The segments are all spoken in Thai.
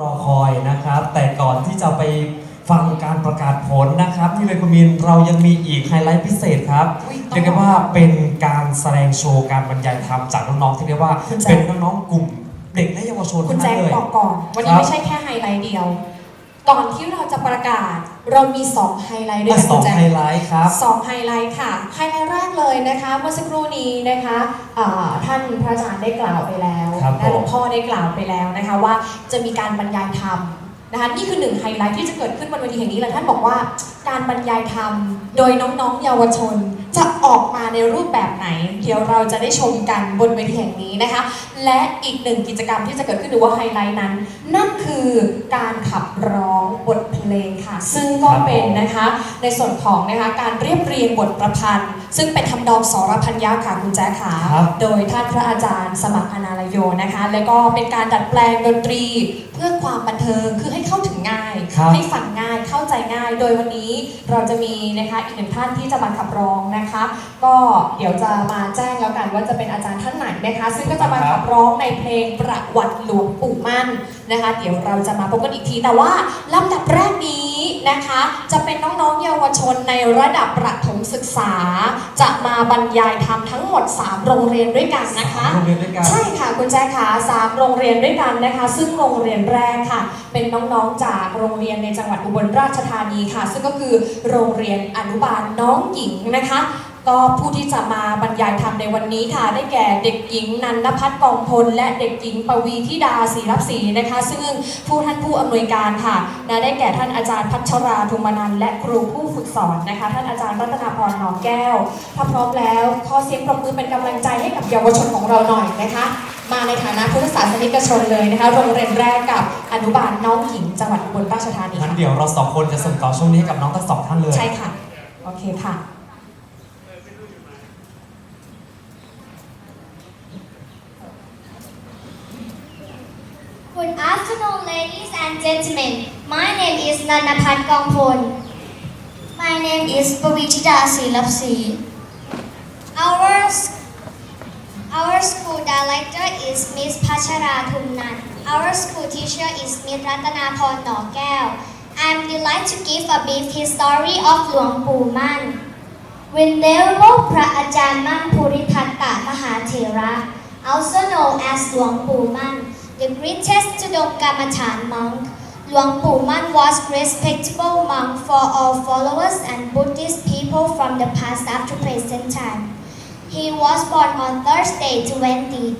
รอคอยนะครับ แต่ก่อนที่จะไปฟังการประกาศผลนะครับ ที่เวคุมินเรายังมีอีกไฮไลท์พิเศษครับอุ๊ยต้อง เรียกได้ว่าเป็นการแสดงโชว์การบรรยายธรรมจากน้องๆที่เรียกว่าคุณแจ็ค เป็นน้องๆกลุ่มเด็กและเยาวชนคุณทั้งแจ็นั้คนเลยบอกก่อน วันนี้ครับ ไม่ใช่แค่ไฮไลท์เดียว ก่อนที่เราจะประกาศ เรามี 2 ไฮไลท์ด้วยอะกันสอคุงณแจ็คไฮไลท์ครับสองไฮไลท์ค่ะ ไฮไลท์แรกเลยนะคะเมื่อสักครู่นี้นะคะอ่าท่านพระอาจารย์ได้กล่าวไปแล้วครับและหลวงผมพ่อได้กล่าวไปแล้วนะคะว่าจะมีการบรรยายธรรมนะคะนี่คือหนึ่งไฮไลท์ที่จะเกิดขึ้นบนเวทีแห่งนี้และท่านบอกว่าการบรรยายธรรมโดยน้องๆเยาวชน จะออกมาในรูปแบบไหน เดี๋ยวเราจะได้ชมกันบนเวทีแห่งนี้นะคะ และอีกหนึ่งกิจกรรมที่จะเกิดขึ้นหรือว่าไฮไลท์นั้น นั่นคือการขับร้องบทเพลงค่ะ ซึ่งก็ครับผมเป็นนะคะในส่วนของนะคะการเรียบเรียงบทประพันธ์ ซึ่งเป็นทำนองสรพัญญาค่ะคุณแจ๊คค่ะครับโดยท่านพระอาจารย์สมัครอนาลโยนะคะ แล้วก็เป็นการดัดแปลงดนตรีเพื่อความบันเทิงคือให้เข้าถึงง่าย ครับให้ฟังง่ายเข้าใจง่าย โดยวันนี้เราจะมีนะคะอีกหนึ่งท่านที่จะมาขับร้องนะคะ ก็เดี๋ยวจะมาแจ้งแล้วกันว่าจะเป็นอาจารย์ท่านไหนนะคะ ซึ่งก็จะมาขับร้องในเพลงประวัติหลวงปู่มั่นนะคะ เดี๋ยวเราจะมาพบกันอีกทีแต่ว่าลำดับแรกนี้ นะคะ จะเป็นน้องๆเยาวชนในระดับประถมศึกษา จะมาบรรยายธรรมทั้งหมด 3 โรงเรียนด้วยกันนะคะโรงเรียนด้วยกันใช่ค่ะคุณแจ๊คค่ะสามโรงเรียนด้วยกันนะคะ ซึ่งโรงเรียนแรกค่ะ เป็นน้องๆจากโรงเรียนในจังหวัดอุบลราชธานีค่ะ ซึ่งก็คือโรงเรียนอนุบาลน้องหญิงนะคะ ก็ผู้ที่จะมาบรรยายธรรมในวันนี้ค่ะ ได้แก่เด็กหญิงนันนพัฒน์กองพล และเด็กหญิงปวีธิดาศรีรับศรีนะคะ ซึ่งผู้ท่านผู้อำนวยการค่ะนะได้แก่ท่านอาจารย์พัชราธุมนันท์และครูผู้ฝึกสอนนะคะ ท่านอาจารย์รัตนาพรหนองแก้ว ถ้าพร้อมแล้วขอเสียงปรบมือเป็นกำลังใจให้กับเยาวชนของเราหน่อยนะคะ มาในฐานะพุทธศาสนิกชนเลยนะคะโรงเรียนแรกกับอนุบาลน้องหญิงจังหวัดอุบลราชธานีงั้นค่ะเดี๋ยวเราสองคนจะส่งต่อช่วงนี้ให้กับน้องทั้งสองท่านเลยใช่ค่ะโอเคค่ะ Good afternoon, ladies and gentlemen. My name is Nanapat Gongpon. My name is Pavitida Silapsi. Our, s- our school director is Miss Pachara Thumnan. Our school teacher is Miss Ratana Pon Nokeo. I'm delighted to give a brief history of Luang Pu Man. Venerable พระอาจารย์มั่นภูริทัตตมหาเถระ also known as หลวงปู่มั่น the greatest Tudong Kamathán monk หลวงปู่มั่น was respectable monk for all followers and Buddhist people from the past up to present time he was born on Thursday 20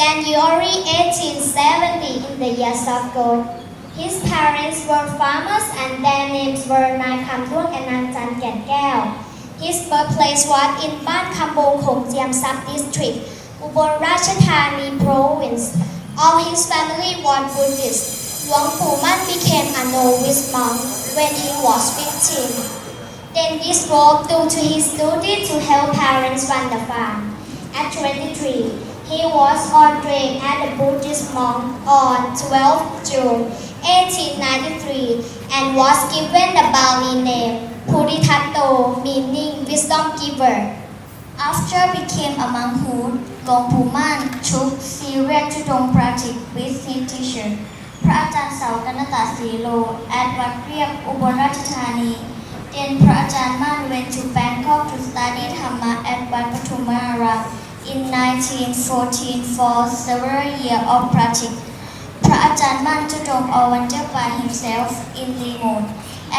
January 1870 in the year of God his parents were farmers and their names were นายคำด้วงและนางจันแก่นแก้ว His birthplace was in Ban Kambong Khom Jiam Sap district, Ubon Ratchathani province. All his family were Buddhist. Wang Pu Man became a novice monk when he was 15. Then disrobed due to his duty to help parents run the farm. At 23, he was ordained as a Buddhist monk on 12 June 1893 and was given the Bali name Puritatto, meaning wisdom giver. After became a monkhood, Long Puman took serious Tudong practice with his teacher, พระอาจารย์เสากันตาสีโล at วัดเรียบอุบลราชธานี Then พระอาจารย์มั่น went to Bangkok to study Dhamma at วัดปทุมาราม in 1914 for several years of practice. พระอาจารย์มั่นจุดง all wonder by himself in remote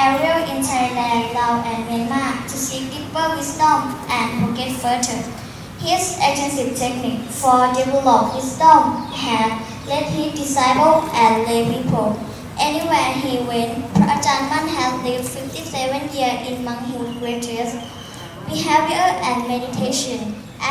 area in Thailand, Laos and Myanmar to seek deeper wisdom and progress further. His extensive technique for develop wisdom had led his disciples and lay people. Anywhere he went, พระอาจารย์มั่น had lived 57 years in monkhood greatest behavior and meditation.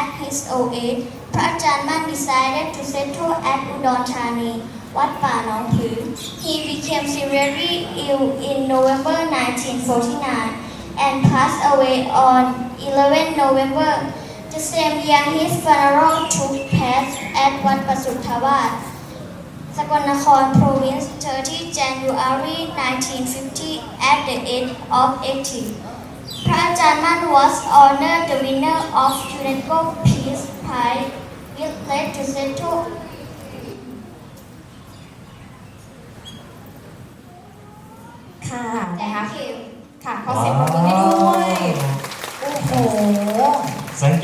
At his old age, พระอาจารย์มั่น decided to settle at Udon Thani, วัดป่าหนองผือ He became seriously ill in November 1949 and passed away on 11 November. The same year his funeral took place at Wat Pasuthavat, Sakonakon Province, 30 January 1950 at the age of 80. Prajanman was honored the winner of UNESCO Peace Prize, which led to settle Thank you. ค่ะขอเสียงปรบมือ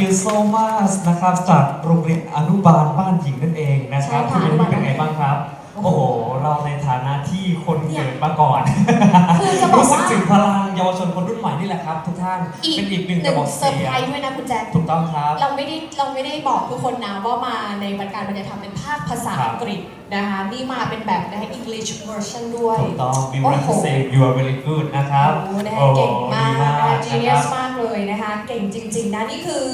you so much นะครับจากโรงเรียนอนุบาลบ้านหญิงนั่นเองนะครับใช่คุณค่ะเป็นเป็นไงบ้างครับ โอ้โหโอ้โหเราในฐานะที่คนเนี่ยเกิดมาก่อน คือจะบอกรู้สึกว่าถึงพลังเยาวชนคนรุ่นใหม่นี่แหละครับทุกท่านอีกเป็นอีกหนึ่งหกระนึ่งบอกเซอเสีร์ยไพรส์ด้วยนะคุณแจ็คถูกต้องครับ เราไม่ได้เราไม่ได้บอกทุกคนนะว่ามาในบรรการบรรยายธรรมเป็นภาคภาษาครับ อังกฤษนะคะนี่มาเป็นแบบนะคะ English version ด้วย ถูกต้อง we โอ้ want โห to say you are very good นะครับโอ้โหนะคะโอ้โหเก่งมากดีนะคะนะ genius ครับมาก เลยนะคะเก่งจริง ๆ นะนี่คือ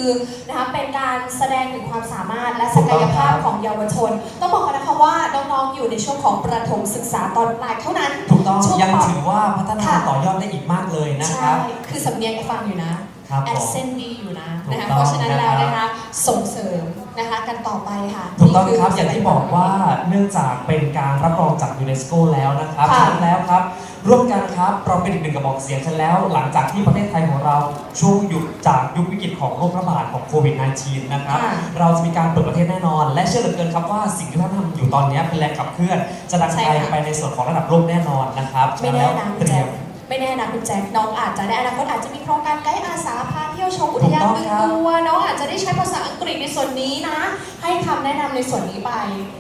นะคะเป็นการแสดงถึงความสามารถและศักยภาพของเยาวชน ต้องบอกกันนะคะว่าน้องๆอยู่ในช่วงของประถมศึกษาตอนปลายเท่านั้นถูกต้องช่วงยังป ถือว่าพัฒนาค่ะ ต่อยอดได้อีกมากเลยนะคใช่รับคือสำเนียงฟังอยู่นะ ครับแอผดมเซนดีอยู่นะถูกนะคะ ต้องเพราะฉะนั้นแล้วนะครับนะคะส่งเสริมนะคะกันต่อไปค่ะถูกต้องนี่ ครับอย่างที่บอกว่าเนื่องจากเป็นการรับรองจากยูเนสโกแล้วนะครับค่ะ ฉะนั้นแล้วครับ ร่วมกันครับเราเป็นอีกหนึ่งกระบอกเสียงกันแล้ว หลังจากที่ประเทศไทยของเราช่วงหยุดจากยุควิกฤตของโรคระบาดของโควิด -19 นะครับ ค่ะ เราจะมีการเปิดประเทศแน่นอน และเชื่อเหลือเกินครับว่าสิ่งที่ท่านทำอยู่ตอนนี้เป็นแรงขับเคลื่อน จะดังใช่ไกลค่ะ ไปในส่วนของระดับโลกแน่นอนนะครับไม่แน่นะฉคุณเตรีแจ็ยคม ไม่แน่นะคุณแจ็คน้องอาจจะในอนาคตอาจจะมีโครงการไกด์อาสาพาเที่ยวชมอุทยานถูกต้องบึงครับบัวน้องอาจจะได้ใช้ภาษาอังกฤษในส่วนนี้นะ ให้คำแนะนำในส่วนนี้ไป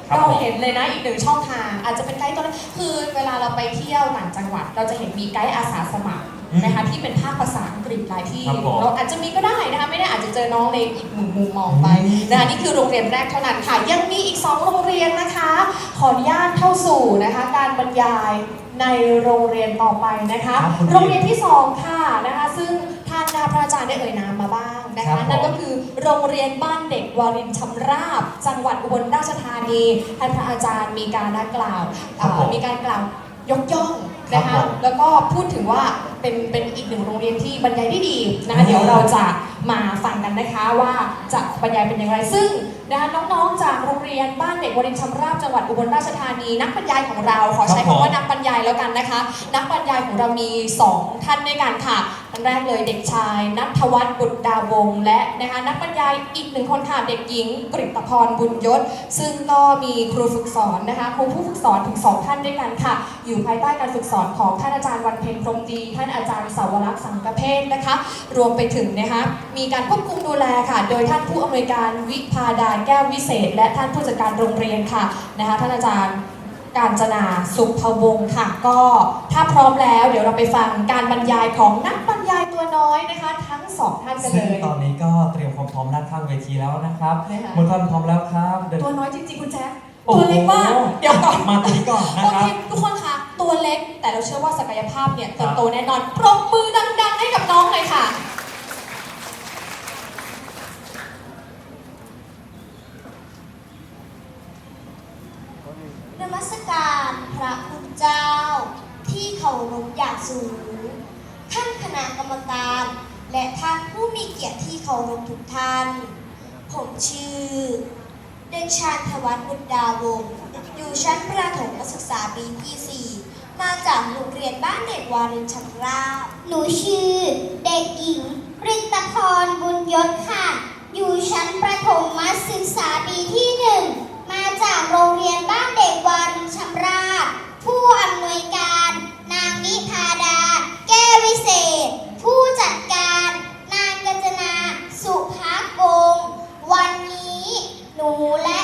ครับเราผมเห็นเลยนะอีกหนึ่งช่องทาง อาจจะเป็นไกด์ตัวนั้นคือเวลาเราไปเที่ยวต่างจังหวัด เราจะเห็นมีไกด์อาสาสมัครอืมนะคะที่เป็นภาคภาษาอังกฤษหลายที่ครับผมเราอาจจะมีก็ได้นะคะไม่ได้อาจจะเจอน้องในอีกมุมมุมมองไปอืมนะคะนี่คือโรงเรียนแรกเท่านั้นค่ะ ยังมีอีก 2 โรงเรียนนะคะ ขออนุญาตเข้าสู่นะคะการบรรยายในโรงเรียนต่อไปนะคะครับคุณโรงเรียนที่ 2 ค่ะนะคะ ซึ่ง ท่านนาพระอาจารย์ได้เอ่ยนามมาบ้างนะครัคะบผม นั่นก็คือโรงเรียนบ้านเด็กวารินชำราบ จังหวัดอุบลราชธานีท่านพระอาจารย์มีการนัดกล่าวครับผมเอ่อมีการกล่าวยกย่องนะครัคะบผม แล้วก็พูดถึงว่า เป็นเป็นอีกหนึ่งโรงเรียนที่บรรยายได้ดีนะคะอืมเดี๋ยวเราจะมาฟังกันนะคะว่าจะบรรยายเป็นอย่างไร ซึ่งนะคะน้องๆจากโรงเรียนบ้านเด็กวรินทร์ชำราบจังหวัดอุบลราชธานี นักบรรยายของเราขอใช้ครับผมคำว่านักบรรยายแล้วกันนะคะ นักบรรยายของเรามี 2 ท่านด้วยกันค่ะท่านแรกเลยเด็กชายนัทวัฒน์บุตรดาวงศ์และนะคะนักบรรยายอีกหนึ่งคนค่ะเด็กหญิงกฤตพรบุญยศ ซึ่งก็มีครูฝึกสอนนะคะครูผู้ฝึกสอนถึงสองท่านด้วยกันค่ะ อยู่ภายใต้การฝึกสอนของท่านอาจารย์วันเพ็ญพรหมดีท่านอาจารย์สาวรักษ์สังกเพศนะคะ รวมไปถึงนะคะมีการควบคุมดูแลค่ะ โดยท่านผู้อำนวยการวิพาดาแก้ววิเศษ และท่านผู้จัดการโรงเรียนค่ะนะคะท่านอาจารย์การจนาสุภวงศ์ค่ะ ก็ถ้าพร้อมแล้วเดี๋ยวเราไปฟังการบรรยายของนักบรรยายตัวน้อยนะคะ ทั้งสองท่านกันเลซึ่งย ตอนนี้ก็เตรียมความพร้อมด้านข้างเวทีแล้วนะครับนะคะเมื่อท่านพร้อมแล้วครับเดินตัวน้อยจริงๆคุณแจ๊คโอ้ ตัวโหเล็กมาก เดี๋ยวก่อนมาตรงนี้ก่อนนะโอคเครับทุกคนคะตัวเล็กแต่เราเชื่อว่าศักยภาพเนี่ยเติบโตแน่นอนปรบมือดังๆ ให้กับน้องเลยค่ะ นมัสการพระคุณเจ้า ที่เคารพอย่างสูง ท่านคณะกรรมการ และท่านผู้มีเกียรติที่เคารพทุกท่าน ผมชื่อ เด็กชายธวัฒน์บุตรดาวงอยู่ชั้นประถมศึกษาปีที่ 4 มาจากโรงเรียนบ้านเด็กวารินชำราบหนูชื่อ เด็กหญิงกริตพรบุญยศค่ะ อยู่ชั้นประถมศึกษาปีที่หนึ่งมาจากโรงเรียนบ้านเด็กวารินชำราบผู้อำนวยการ นางวิพาดา แก้ววิเศษ ผู้จัดการ นางกัจนา สุภากง วันนี้หนูและ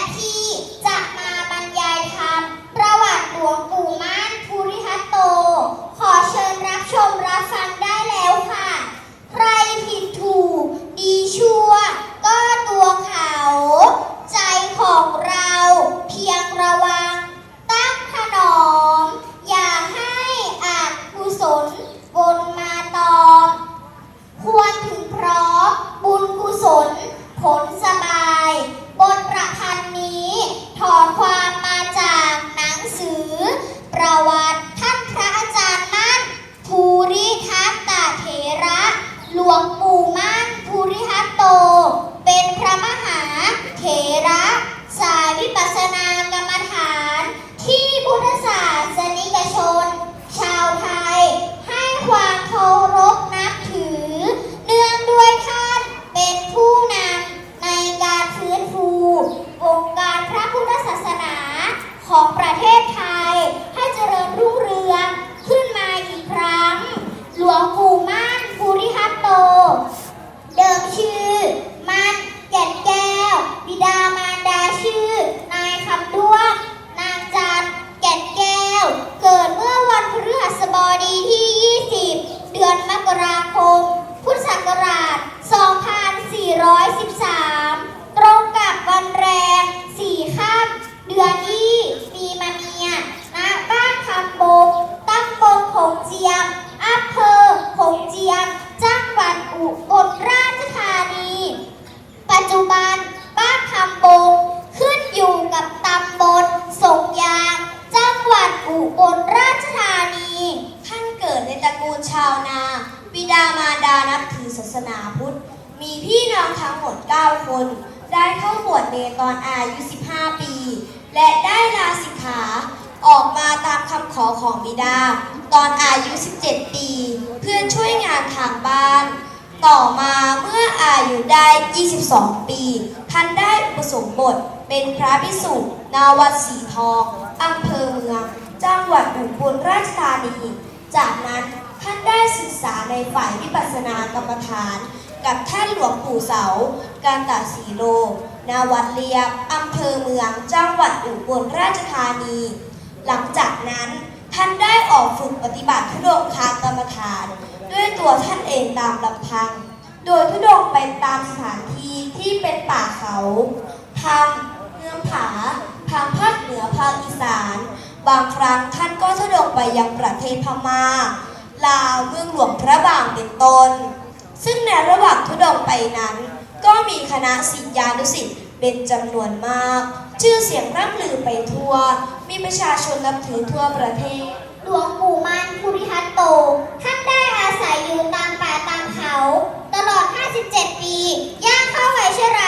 พระภิกษุนาวัดสีทองอำเภอเมือง จังหวัดอุบลราชธานี จากนั้นท่านได้ศึกษาในฝ่ายวิปัสสนากรรมฐาน กับท่านหลวงปู่เสา การตาสีโลนาวัดเลียบอำเภอเมือง จังหวัดอุบลราชธานี หลังจากนั้นท่านได้ออกฝึกปฏิบัติทุดงคางกรรมฐาน ด้วยตัวท่านเองตามลำพัง โดยทุดงไปตามสถานที่ที่เป็นป่าเขาทำ มืองผา ทางภาคเหนือภาคอีสาน บางครั้งท่านก็ทุดงไปยังประเทศพม่า ลาวเมืองหลวงพระบางเป็นต้น ซึ่งในระหว่างทุดงไปนั้น ก็มีคณะศิษยานุศิษย์เป็นจำนวนมาก ชื่อเสียงร่ำลือไปทั่ว มีประชาชนนับถือทั่วประเทศ หลวงปู่มันภูริทัตโต ท่านได้อาศัยอยู่ตามป่าตามเขา ตลอด 57 ปี ย่างเข้าวัยชรา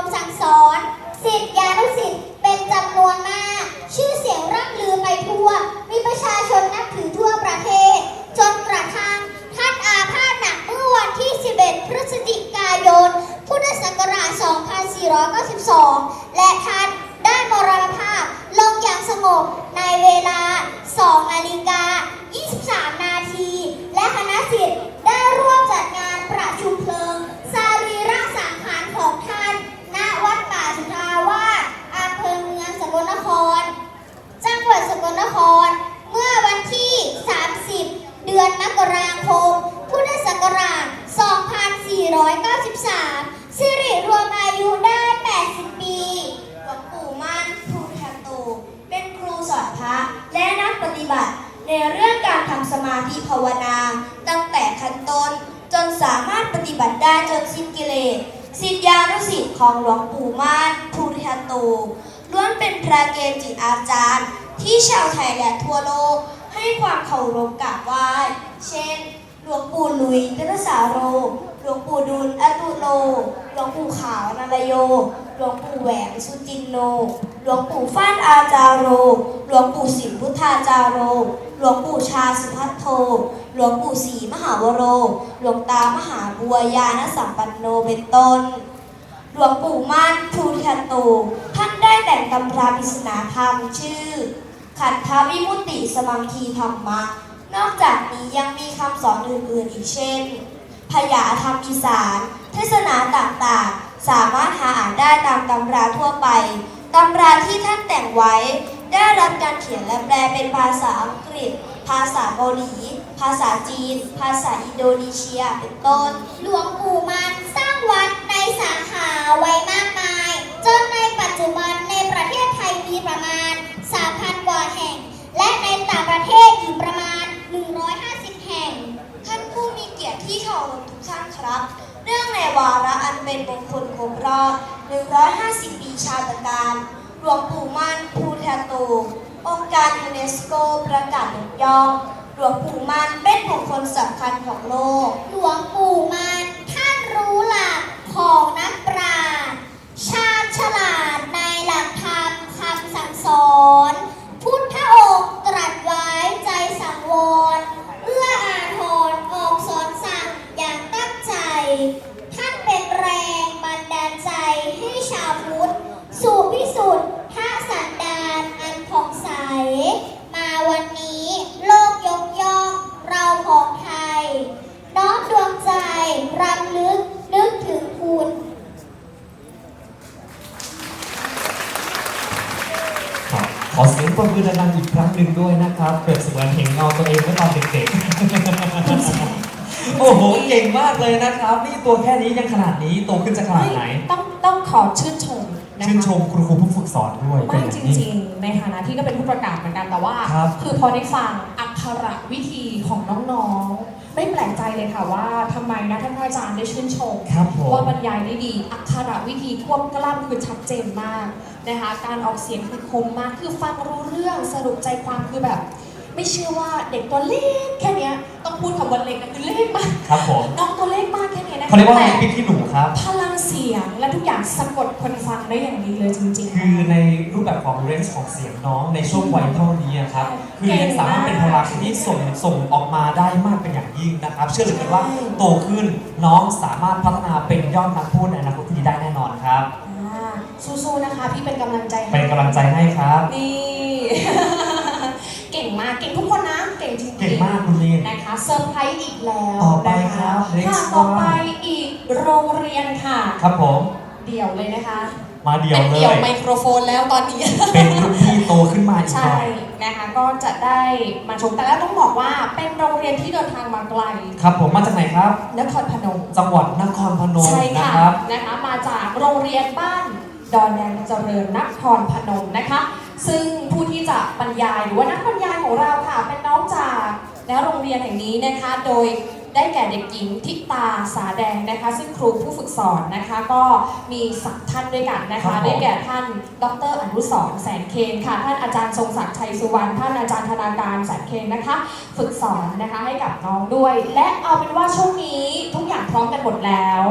มสั่งสอนศิษยานุศิษย์เป็นจำนวนมาก ชื่อเสียงร่ำลือไปทั่ว มีประชาชนนับถือทั่วประเทศ จนกระทั่งท่านอาพาธหนักเมื่อวันที่ 11 พฤศจิกายน พุทธศักราช 2492 และท่านได้มรณภาพลงอย่างสงบในเวลา 2 นาฬิกา 23 นาที และคณะศิษย์ได้ร่วมจัดงานประชุมเพลิง สารีระสังขารของท่าน ณ วัดป่าสุทาวาสอำเภอเมืองสกลนคร จังหวัดสกลนคร เมื่อวันที่ 30 เดือนมกราคม พุทธศักราช 2493 สิริรวมอายุได้ 80 ปี หลวงปู่มั่นภูริทัตโต เป็นครูสอนพระ และนักปฏิบัติ ในเรื่องการทำสมาธิภาวนา ตั้งแต่ขั้นต้น จนสามารถปฏิบัติได้จนสิ้นกิเลสศิษยานุศิษย์ของหลวงปู่มั่นภูริทัตโตล้วนเป็นพระเกจิอาจารย์ ที่ชาวไทยและทั่วโลก ให้ความเคารพกราบไหว้ เช่น หลวงปู่หลุยเตระสาโร หลวงปู่ดุลอตุ โลหลวงปู่ขาว นารโย หลวงปู่แหวนสุจินโน หลวงปู่ฟ้านอาจารโร หลวงปู่สิมพุทธาจารโร หลวงปู่ชาสุพัทโท หลวงปู่ศรีมหาวโร หลวงตามหาบัวยานสัมปันโนเป็นต้น หลวงปู่มั่นภูริทัตโต ท่านได้แต่งตำราปริศนาธรรมชื่อ ขันธวิมุตติสมังคีธรรมะ นอกจากนี้ยังมีคำสอนอื่นๆอีกเช่น พยาธรรมอีสานเทศนาต่างๆ สามารถหาอ่านได้ตามตำราทั่วไปตำราที่ท่านแต่งไว้ได้รับการเขียนและแปลเป็นภาษาอังกฤษ ภาษาเกาหลี ภาษาจีน ภาษาอินโดนีเซีย เป็นต้น หลวงปู่มันสร้างวัดในสาขาไว้มากมาย จนในปัจจุบันในประเทศไทยมีประมาณ 3,000 กว่าแห่ง และในต่างประเทศอีกประมาณ 150 แห่ง ท่านผู้มีเกียรติที่เคารพทุกท่านครับ เรื่องในวาระอันเป็นมงคลครบรอบ 150 ปีชาตการหลวงปู่มั่นภูทะโตองค์การยูเนสโกประกาศยกย่องหลวงปู่มั่นเป็นบุคคลสำคัญของโลก หลวงปู่มั่นท่านรู้หลักของนักปราชญ์ชาญฉลาดในหลักธรรมคำสั่งสอน พุทธองค์ตรัสไว้ใจสังวร เอื้ออาทรออกสอนสั่งอย่างตั้งใจ ท่านเป็นแรงบันดาลใจให้ชาวพุทธสู่พิสุทธิ์พระสันดานอันผ่องใส มาวันนี้โลกยกย่องเราของไทย น้อมดวงใจรำลึกนึกถึงคุณครับขอเสียงปรบมือดังๆอีกครั้งหนึ่งด้วยนะครับเปรียบเสมือนเห็นเงาตัวเองเมื่อตอนเด็กๆ โอ้โห เก่งมากเลยนะครับ นี่ตัวแค่นี้ยังขนาดนี้โตขึ้นจะขนาดไหน ต้อง ต้องขอชื่นชมนะคะ ชื่นชมคุณครูผู้ฝึกสอนด้วยไม่เป็นอจย่างยิ่ ริงๆ ในฐานะที่ก็เป็นผู้ประกาศเหมือนกันแต่ว่าครับคือพอได้ฟังอักขระวิธีของน้องๆ ไม่แปลกใจเลยค่ะว่าทำไมนะท่านพระอาจารย์ได้ชื่นชมครับผม ว่าบรรยายได้ดีอักขระวิธีควบกล้ำคือชัดเจนมากนะคะการออกเสียงคือคมมากคือฟังรู้เรื่องสรุปใจความคือแบบ ไม่เชื่อว่าเด็กตัวเล็กแค่เนี้ยต้องพูดคำว่าเล็กนะคือเล็กมากครับผมน้องตัวเล็กมากแค่เนี้ยนะคะเขาเรียกว่าอะไรแต่พริกขี้หนูครับ พลังเสียงและทุกอย่างสะกดคนฟังได้อย่างดีเลยจริงๆ คือในรูปแบบของเรนจ์ของเสียงน้องในช่วงวัยเท่านี้อะครับคือยังสามารถเป็นพลังที่ส่งส่งออกมาได้มากเป็นอย่างยิ่งนะครับ เชื่อเลยกันว่าโตขึ้นน้องสามารถพัฒนาเป็นยอดนักพูดในอนาคตที่ดีได้แน่นอนครับอ่าสู้ๆนะคะพี่เป็นกำลังใจให้เป็นกำลังใจให้ครับนี่เก่ งมาก เก่งทุกคนนะ เก่งจริงๆเก่งมากคุณลีน นะคะเซอร์ไพรส์อีกแล้วต่อไปนะะครับ next ค่ะต่อไปอีกโรงเรียนค่ะ ครับผม เดี่ยวเลยนะคะมาเดี่ยวเป็นเลเดี่ยวยไมโครโฟนแล้วตอนนี้ เป็นรุ่นพี่โตขึ้นมาอีกหใช่น่อยนะคะก็จะได้มาชมแต่แล้วต้องบอกว่าเป็นโรงเรียนที่เดินทางมาไกลครับผมมาจากไหนครับ นครพนม จังหวัดนครพนมใช่นะค่ะครับ นะคะมาจากโรงเรียนบ้านดอนแดงเจริญนครพนมนะคะ ซึ่งผู้ที่จะบรรยายหรือว่านักบรรยายของเราค่ะ เป็นน้องจากและโรงเรียนแห่งนี้นะคะ โดยได้แก่เด็กหญิงทิตาสาแดงนะคะ ซึ่งครูผู้ฝึกสอนนะคะ ก็มีสักท่านด้วยกันนะครัคะบผม ได้แก่ท่านดรอนุสรณ์แสนเคนค่ะ ท่านอาจารย์ทรงศักดิ์ชัยสุวรรณท่านอาจารย์ธนาการแสนเคนนะคะ ฝึกสอนนะคะให้กับน้องด้วย และเอาเป็นว่าช่วงนี้ทุกอย่างพร้อมกันหมดแล้ว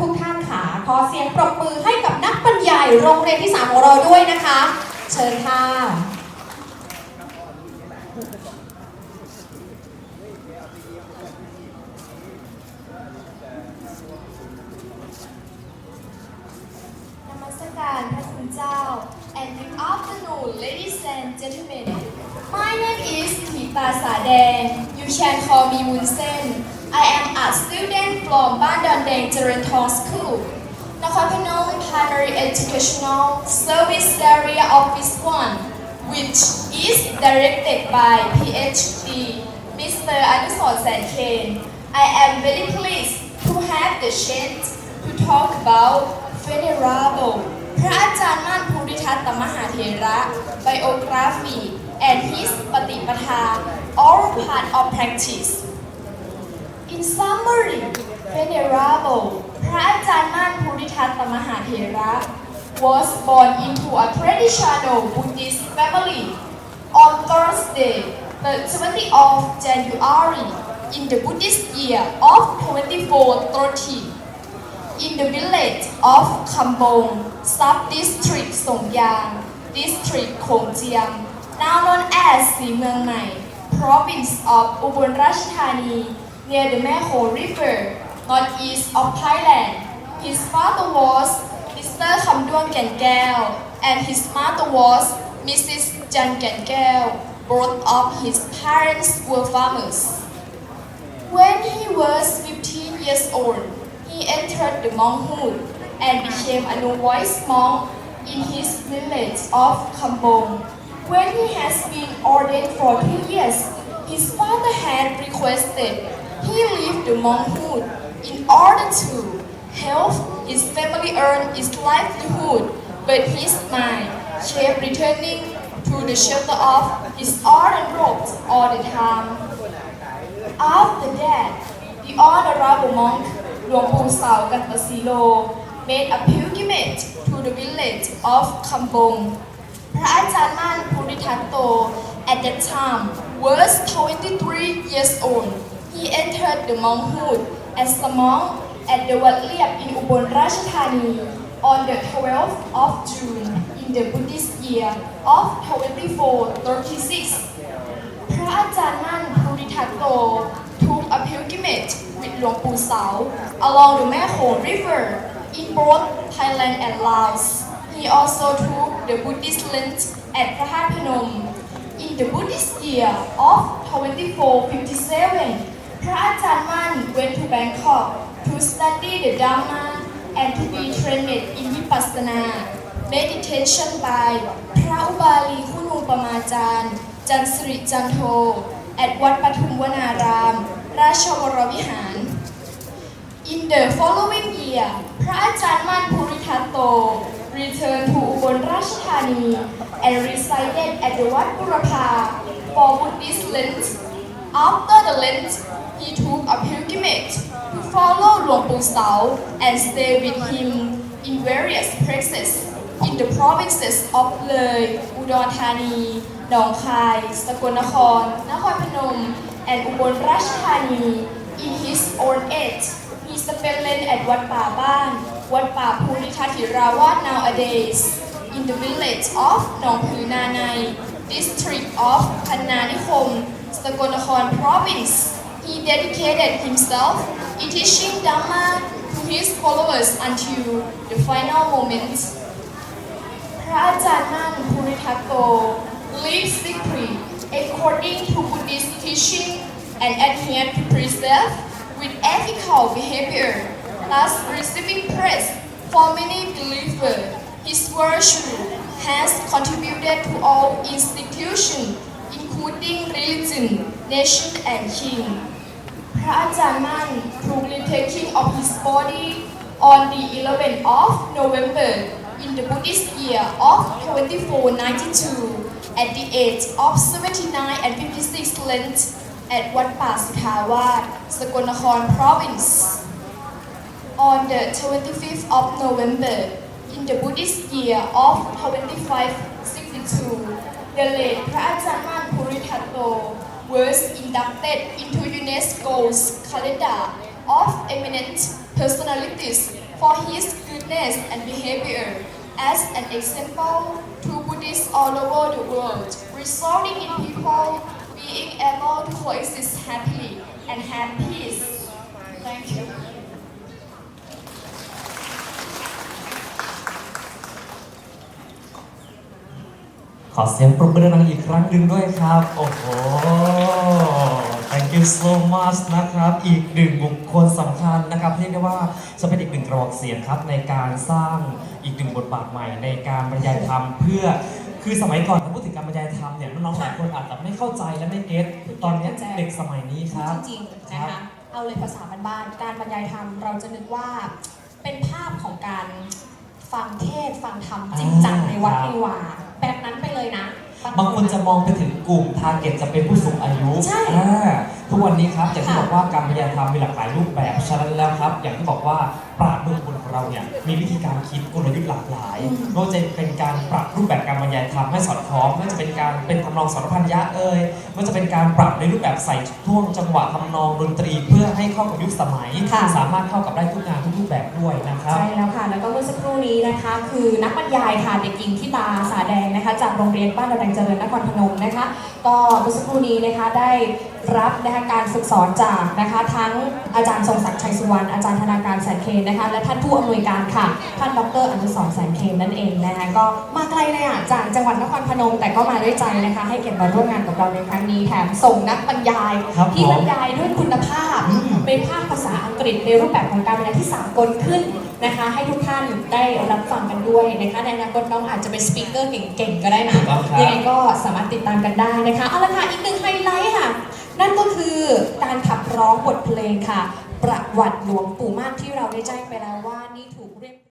ทุกท่านค่ะขอเสียงปรบมือให้กับนักบรรยายโรงเรียนที่3ของเราด้วยนะคะ เชิญค่ะ Educational Service Area Office 1 which is directed by PhD Mr. Anusor Sanken I am very pleased to have the chance to talk about Venerable พระอาจารย์มั่นภูริทัตตมหาเถระ Biography and his ปฏิปทา all part of practice In summary Venerable พระอาจารย์มั่นภูริทัตตมหาเถระ was born into a traditional Buddhist family on Thursday, the 20th of January in the Buddhist year of 2430 in the village of Kambong, sub-district Songyang, district Khongjiang, now known as Simeng Mai, province of Ubon Ratchathani, near the Maeho River, northeast of Thailand. His father was Mr. Khamduang Kankel, and his mother was Mrs. Jan Kankel. Both of his parents were farmers. When he was 15 years old, he entered the monkhood and became a novice monk in his village of Kambong. When he has been ordained for two years, his father had requested he leave the monkhood in order to help his family earn its livelihood, but his mind kept returning to the shelter of his ardent robes all the time. After that, the honorable monk Luang Pu Sao Gatasilo made a pilgrimage to the village of Kambong. พระอาจารย์มั่นภูริทัตโต at that time was 23 years old. He entered the monkhood as a monk at the Wat Liep in Ubon Ratchathani on the 12th of June in the Buddhist year of 2436. พระอาจารย์มั่นภูริทัตโต took a pilgrimage with หลวงปู่เสา along the Maeho River in both Thailand and Laos. He also took the Buddhist Lent at Prahat Phnom. In the Buddhist year of 2457, พระอาจารย์มั่น went to Bangkok to study the Dhamma and to be trained in Vipassana meditation by พระอุบาลีคุณูปมาจารย์ จันสริจันโท at วัดปทุมวนาราม ราชวรวิหาร In the following year พระอาจารย์มั่นภูริทัตโต returned to อุบลราชธานี and resided at the วัดบุรพา for Buddhist Lent. After the Lent, he took a pilgrimage follow Pu Sao and stay with him in various places in the provinces of Loi, Udon Thani, Nong Khai, Sakon Nakhon, Phanom, and Ubon Ratchathani. In his own age, he spent at Wat Pa Ban, Wat Pa Punitathirawat nowadays, in the village of Nong Nanai, district of Pannanikhom, Sakonakhon province. He dedicated himself teaching Dhamma to his followers until the final moment. พระอาจารย์มั่นภูริทัตโต lives strictly according to Buddhist teaching and adhered to precepts with ethical behavior, thus receiving praise for many believers. His virtue has contributed to all institutions, including religion, nation, and king. พระอาจารย์มั่น took the taking of his body on the 11th of November in the Buddhist year of 2492 at the age of 79 and 56 Lent at Wat Pa Suthawat, Sakonakhon province. On the 25th of November in the Buddhist year of 2562, the late Prajnaman Puritato was inducted into UNESCO's calendar of eminent personalities for his goodness and behavior as an example to Buddhists all over the world, resulting in people being able to coexist happily and have peace. Thank you. อเสียงปรบมือดังอีกครั้งหนึ่งด้วยครับ โอ้โห thank you so much นะครับ อีกหนึ่งบุคคลสำคัญนะครับเรียกได้ว่าจะเป็นอีกหนึ่งกระบอกเสียงครับในการสร้างอีกหนึ่งบทบาทใหม่ ในการบรรยายธรรมเพื่อคือสมัยก่อนถ้าพูดถึงการบรรยายธรรมเนี่ยน้องๆหลายคนอาจจะไม่เข้าใจและไม่เก็ตตอนนี้เด็กสมัยนี้ครับ จริงๆนะคะเอาเลยภาษาบ้านๆการบรรยายธรรมเราจะนึกว่าเป็นภาพของการฟังเทศฟังธรรมจริงจังในวัดในวา แบบนั้นไปเลยนะ บางคนจะมองไปถึงกลุ่มทาร์เก็ตจะเป็นผู้สูงอายุใช่อ่าทุกวันนี้ครับอย่างที่ค่ะบอกว่าการบรรยายธรรมมีหลากหลายรูปแบบฉะนั้นแล้วครับ อย่างที่บอกว่า ปราชญ์เมืองบุญของเราเนี่ยมีวิธีการคิดกลยุทธ์หลากหลายไม่ว่าจะเป็นการปรับรูปแบบการบรรยายธรรมให้สอดคล้องไม่ว่าจะเป็นการเป็นทำนองสรพันยะเอ่ยไม่ว่าจะเป็นการปรับในรูปแบบใส่ท่วงจังหวะทำนองดนตรีเพื่อให้เข้ากับยุคสมัย ค่ะ สามารถเข้ากับได้ทุกงานทุกรูปแบบด้วยนะครับ ใช่แล้วค่ะ แล้วก็เมื่อสักครู่นี้นะคะ คือนักบรรยายค่ะเด็กหญิงที่ตาสาแดงนะคะ จากโรงเรียนบ้านระดังเจริญนครพนมนะคะ ก็เมื่อสักครู่นี้นะคะได้รับนะคะการฝึกสอนจากนะคะทั้งอาจารย์ทรงศักดิ์ชัยสุวรรณอาจารย์ธนาการแสนเคนนะคะและท่านผู้อำนวยการค่ะ ท่านดรอนุสรณ์แสนเคนนั่นเองนะคะก็มาไกลเลยอะจากจังหวัดนครพนมแต่ก็มาด้วยใจนะคะ ให้เกียรติมาร่วมงานกับเราในครั้งนี้แถมส่งนักบรรยาย ครับที่ผมบรรยายด้วยคุณภาพอืม เป็นภาคภาษาอังกฤษในรูปแบบของการบรรยายที่สากลขึ้นนะคะ ให้ทุกท่านได้รับฟังกันด้วยนะคะในอนาคตน้องอาจจะเป็นสปีกเกอร์เก่งๆก็ได้นะ ครับ ยังไงก็สามารถติดตามกันได้นะคะ เอาละค่ะ อีกหนึ่งไฮไลท์ค่ะ นั่นก็คือการขับร้องบทเพลงค่ะ ประวัติหลวงปู่ม่านที่เราได้แจ้งไปแล้วว่านี่คือ